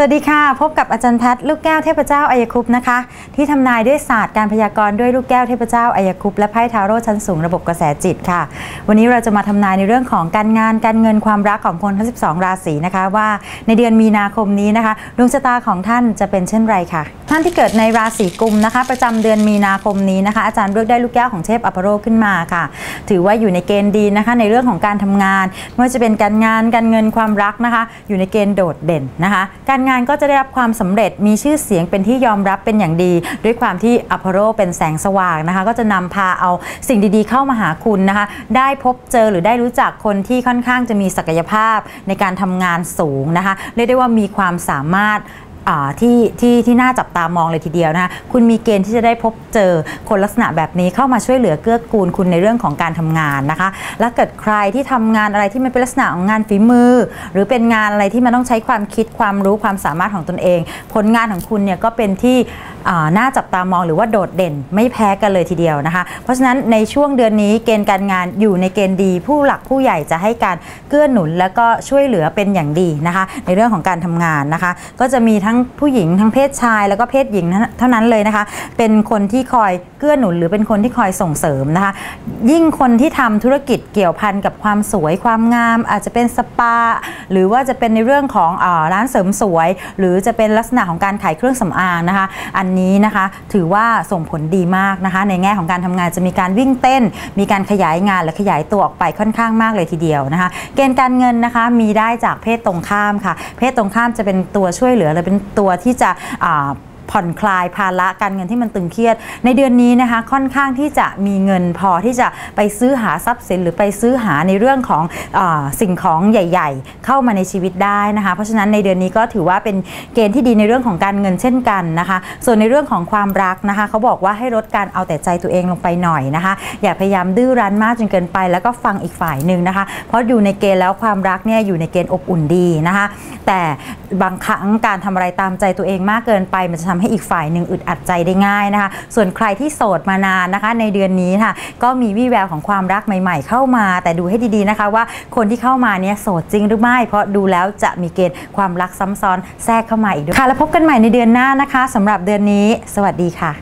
สวัสดีค่ะ พบกับอาจารย์แพทย์ลูกแก้วเทพเจ้าอายคุปต์นะคะ ที่ทำนายด้วยศาสตร์การพยากรณ์ด้วยลูกแก้วเทพเจ้าอายคุปต์และไพ่ทาโร่ชั้นสูงระบบกระแสจิตค่ะ วันนี้เราจะมาทำนายในเรื่องของการงานการเงินความรักของคนทั้ง 12 ราศีนะคะว่าในเดือนมีนาคมนี้นะคะดวงชะตาของท่านจะเป็นเช่นไรค่ะท่านที่เกิดในราศีกุมนะคะ ประจำเดือนมีนาคมนี้นะคะ อาจารย์เลือกได้ลูกแก้วของเทพอพโรขึ้นมาค่ะ ถือว่าอยู่ในเกณฑ์ดีนะคะ ในเรื่องของการทำงานไม่ว่าจะเป็นการงานการเงินความรักนะคะ อยู่ในเกณฑ์โดดเด่นนะคะ การงานก็จะได้รับความสำเร็จมีชื่อเสียงเป็นที่ยอมรับเป็นอย่างดี ด้วยความที่อพโรเป็นแสงสว่างนะคะ ก็จะนำพาเอาสิ่งดีๆ เข้ามาหาคุณนะคะ ได้พบเจอหรือได้รู้จักคนที่ค่อนข้างจะมีศักยภาพในการทำงานสูงนะคะเรียกได้ว่ามีความสามารถ ที่ที่ที่น่าจับตามองเลยทีเดียวนะคะคุณมีเกณฑ์ที่จะได้พบเจอคนลักษณะแบบนี้เข้ามาช่วยเหลือเกื้อกูลคุณในเรื่องของการทำงานนะคะ และเกิดใครที่ทำงานอะไรที่มันเป็นลักษณะของงานฝีมือ หรือเป็นงานอะไรที่มันต้องใช้ความคิดความรู้ความสามารถของตนเอง ผลงานของคุณเนี่ยก็เป็นที่น่าจับตามองหรือว่าโดดเด่นไม่แพ้กันเลยทีเดียวนะคะ เพราะฉะนั้นในช่วงเดือนนี้เกณฑ์การงานอยู่ในเกณฑ์ดี ผู้หลักผู้ใหญ่จะให้การเกื้อหนุน แล้วก็ช่วยเหลือเป็นอย่างดีนะคะ ในเรื่องของการทำงานนะคะ ก็จะมีทั้งผู้หญิงทั้งเพศชายแล้วก็เพศหญิงเท่านั้นเลยนะคะ เป็นคนที่คอยเกื้อหนุนหรือเป็นคนที่คอยส่งเสริมนะคะ ยิ่งคนที่ทำธุรกิจเกี่ยวพันกับความสวยความงาม อาจจะเป็นสปา หรือว่าจะเป็นในเรื่องของอร้านเสริมสวย หรือจะเป็นลักษณะของการขายเครื่องสำอางนะคะ อันนี้นะคะถือว่าส่งผลดีมากนะคะ ในแง่ของการทำงานจะมีการวิ่งเต้น มีการขยายงานและขยายตัวออกไปค่อนข้างมากเลยทีเดียวนะคะ เกณฑ์การเงินนะคะมีได้จากเพศตรงข้ามค่ะ เพศตรงข้ามจะเป็นตัวช่วยเหลือหรือเป็นตัวที่จะ ผ่อนคลายภาระการเงินที่มันตึงเครียด ในเดือนนี้นะคะค่อนข้างที่จะมีเงินพอที่จะไปซื้อหาทรัพย์สินหรือไปซื้อหาในเรื่องของอสิ่งของใหญ่ ๆ เข้ามาในชีวิตได้นะคะ เพราะฉะนั้นในเดือนนี้ก็ถือว่าเป็นเกณฑ์ที่ดีในเรื่องของการเงินเช่นกันนะคะ ส่วนในเรื่องของความรักนะคะเขาบอกว่าให้ลดการเอาแต่ใจตัวเองลงไปหน่อยนะคะ อย่าพยายามดื้อรั้นมากจนเกินไป แล้วก็ฟังอีกฝ่ายหนึ่งนะคะ เพราะอยู่ในเกณฑ์แล้วความรักเนี่ยอยู่ในเกณฑ์อบอุ่นดีนะคะ แต่บางครั้งการทำอะไรตามใจตัวเองมากเกินไปมันจะทำให้อีกฝ่ายหนึ่งอึดอัดใจได้ง่ายนะคะ ส่วนใครที่โสดมานานนะคะ ในเดือนนี้ค่ะ ก็มีวี่แววของความรักใหม่ ๆ เข้ามา แต่ดูให้ดีๆนะคะว่าคนที่เข้ามาเนี่ยโสดจริงหรือไม่ เพราะดูแล้วจะมีเกณฑ์ความรักซ้ำซ้อนแทรกเข้ามาอีกด้วยค่ะ แล้วพบกันใหม่ในเดือนหน้านะคะสำหรับเดือนนี้ สวัสดีค่ะ